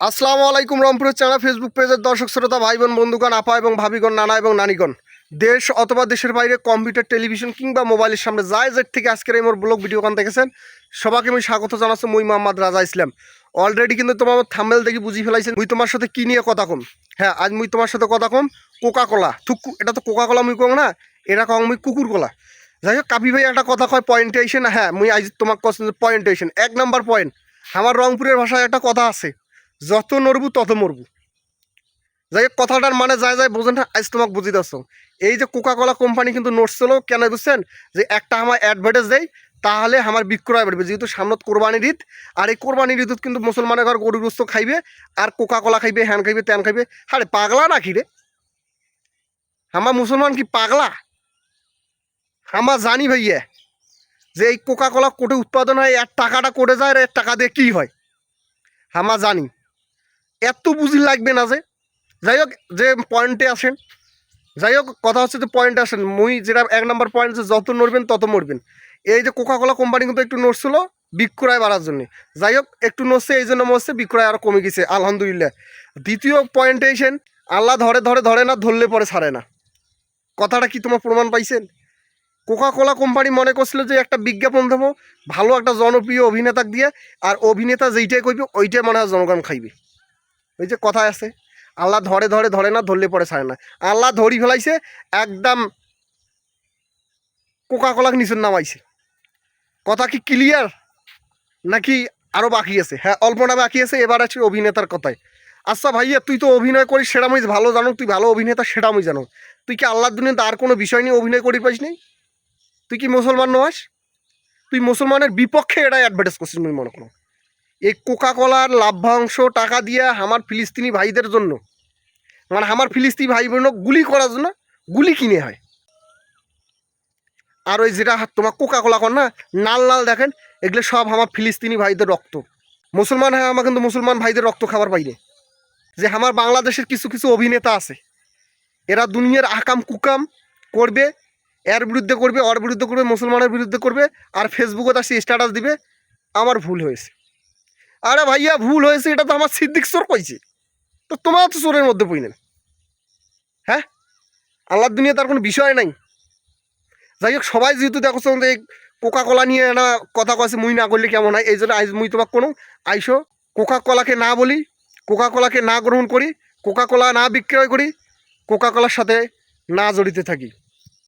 আসসালামু আলাইকুম রংপুরের চ্যানেল ফেসবুক পেজের দর্শক, শ্রোতা ভাই বোন বন্ধুগণ, আপা এবং ভাবিগণ, নানা এবং নানিগণ। দেশ অথবা দেশের বাইরে কম্পিউটার, টেলিভিশন কিংবা মোবাইলের সামনে যাই জেট থেকে আজকের এই মোর ব্লগ ভিডিও গান দেখেছেন, সবাইকে আমি স্বাগত জানাচ্ছি মুই মোহাম্মদ রাজা ইসলাম। অলরেডি কিন্তু তোমার থাম্বেল দেখি বুঝি ফেলাইছেন, মুই তোমার সাথে কি নিয়ে কথা কম? হ্যাঁ আজ মুই তোমার সাথে কথা কম কোকা কোলা থুক, এটা তো কোকা কোলা মুই কম না, এটা কম মুই কুকুর কোলা যাই হোক, কাপি ভাই একটা কথা কয় পয়েন্টেশন হ্যাঁ মুই আজ কষ্ট পয়েন্টেশন এক নাম্বার পয়েন্ট আমার রংপুরের ভাষায় একটা কথা আছে। যত নড়বু, তত মরবু। যাই কথাটার মানে যায় যায় বোঝেন না, আজ তোমাকে বুঝি দাস এই যে কোকা কোলা কোম্পানি কিন্তু নড়ছিল কেন বুঝছেন? যে একটা আমার অ্যাডভার্টাইজ দেয়, তাহলে আমার বিক্রয় বাড়বে। যেহেতু সামনত কোরবানির ঈদ, আর এই কোরবানির ঈদত কিন্তু মুসলমানের ঘর গরু গোস্ত খাইবে, আর কোকা কোলা খাইবে, হ্যান খাইবে, ত্যান খাইবে। আরে পাগলা নাকি রে? আমার মুসলমান কি পাগলা? আমার জানি ভাইয়া, যে এই কোকা কোলা কোটে উৎপাদন হয় এর টাকাটা কোটে যায়, আর এর টাকা দিয়ে কী হয়? আমার জানি। এত বুঝি লাগবে না যে। যাই হোক, যে পয়েন্টে আসেন। যাই হোক, কথা হচ্ছে যে পয়েন্টে আসেন। মুই যেটা এক নম্বর পয়েন্ট যে যত নড়বেন, তত মরবেন। এই যে কোকা কোলা কোম্পানি কিন্তু একটু নড়ছিল বিক্রয় বাড়ার জন্য। যাই হোক, একটু নড়ছে, এই জন্য মরছে বিক্রয় আরও কমে গেছে, আলহামদুলিল্লাহ। দ্বিতীয় পয়েন্টে এসেন, আল্লাহ ধরে ধরে ধরে না, ধরলে পরে ছাড়ে না। কথাটা কি তোমার প্রমাণ পাইছেন? কোকা কোলা কোম্পানি মনে করছিল যে একটা বিজ্ঞাপন দেবো, ভালো একটা জনপ্রিয় অভিনেতা দিয়ে, আর অভিনেতা যেইটাই কইবে, ওইটাই মনে হয় জনগণ খাইবে। ওই যে কথা আছে, আল্লাহ ধরে ধরে ধরে না ধরলে পরে ছাড়ে না। আল্লাহ ধরি ফেলাইছে, একদম কোকা কোলা নিচের নামাইছে। কথা কি ক্লিয়ার নাকি আরও বাকি আছে? হ্যাঁ অল্প অল্পনা বাকি আছে, এবার আছে অভিনেতার কথায় আচ্ছা ভাইয়া, তুই তো অভিনয় করিস, সেটা ভালো জানো, তুই ভালো অভিনেতা, সেটা জানো। তুই কি আল্লাহর দুনিয়াতে আর কোনো বিষয় নিয়ে অভিনয় করি পাইস নি তুই কি মুসলমান নস? তুই মুসলমানের বিপক্ষে এটা অ্যাডভার্টাইজ করছিস মনে করো। এই কোকা কলার লাভ্যাংশ টাকা দিয়ে আমার ফিলিস্তিনি ভাইদের জন্য। মানে আমার ফিলিস্তিনি ভাই বোন গুলি করার জন্য গুলি কিনে হয়। আর ওই যেটা তোমার কোকা কোলা কর না, নাল নাল দেখেন, এগুলো সব আমার ফিলিস্তিনি ভাইদের রক্ত। মুসলমান হ্যাঁ আমার কিন্তু মুসলমান ভাইদের রক্ত খাবার পাইনি যে আমার বাংলাদেশের কিছু কিছু অভিনেতা আছে, এরা দুনিয়ার আকাম কুকাম করবে, এর বিরুদ্ধে করবে, ওর বিরুদ্ধে করবে, মুসলমানের বিরুদ্ধে করবে, আর ফেসবুকে তার স্ট্যাটাস দিবে, আমার ভুল হয়েছে। আরে ভাইয়া, ভুল হয়েছে, এটা তো আমার সিদ্দিক চোর কইছে। তো তোমার তো চোরের মধ্যে পড়লেন হ্যাঁ? আল্লাহর দুনিয়া তার কোনো বিষয় নাই। যাই হোক, সবাই যেহেতু দেখো যে কোকা কলা নিয়ে না কথা কয়েছে মুই না করলে কেমন হয়? এই জন্য আইজ মুই তোমাকে কোনো, আইসো কোকা কলাকে না বলি কোকা কলাকে না গ্রহণ করি কোকা কলা না বিক্রয় করি কোকা কলার সাথে না জড়িত থাকি।